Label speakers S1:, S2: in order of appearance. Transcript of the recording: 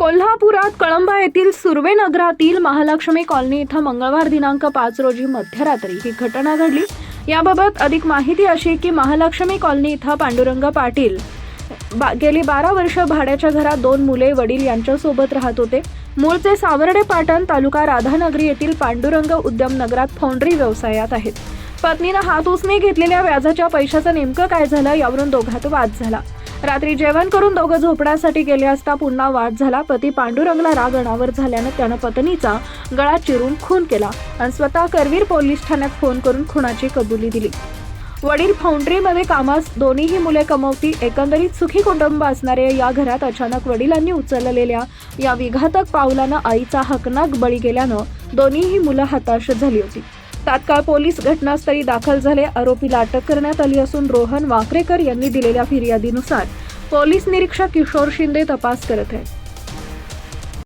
S1: कोल्हापुरात कळंबा येथील सुर्वे नगरातील महालक्ष्मी कॉलनी इथं मंगळवार दिनांक पाच रोजी मध्यरात्री ही घटना घडली. याबाबत अधिक माहिती अशी की महालक्ष्मी कॉलनी इथं पांडुरंग पाटील बा गेली बारा वर्ष भाड्याच्या घरात दोन मुले वडील यांच्यासोबत राहत होते. मूळचे सावर्डे पाटण तालुका राधानगरी येथील पांडुरंग उद्यम नगरात फाउंड्री व्यवसायात आहेत. पत्नीनं हात उसने घेतलेल्या व्याजाच्या पैशाचं नेमकं काय झालं यावरून दोघात वाद झाला. रात्री जेवण करून दोघं झोपण्यासाठी गेले असता पुन्हा वाद झाला. पती पांडुरंगला राग अनावर झाल्यानं त्यानं पत्नीचा गळा चिरून खून केला आणि स्वतः करवीर पोलीस ठाण्यात फोन करून खुनाची कबुली दिली. वडील फाउंड्रीमध्ये कामास दोन्हीही मुले कमवती एकंदरीत सुखी कुटुंब असणाऱ्या या घरात अचानक वडिलांनी उचललेल्या या विघातक पावलानं आईचा हकनाक बळी गेल्यानं दोन्हीही मुलं हताश झाली होती. तात्काळ पोलीस घटनास्थळी दाखल झाले. आरोपीला अटक करण्यात आली असून रोहन वाकरेकर यांनी दिलेल्या फिर्यादीनुसार पोलीस निरीक्षक किशोर शिंदे तपास करत आहेत.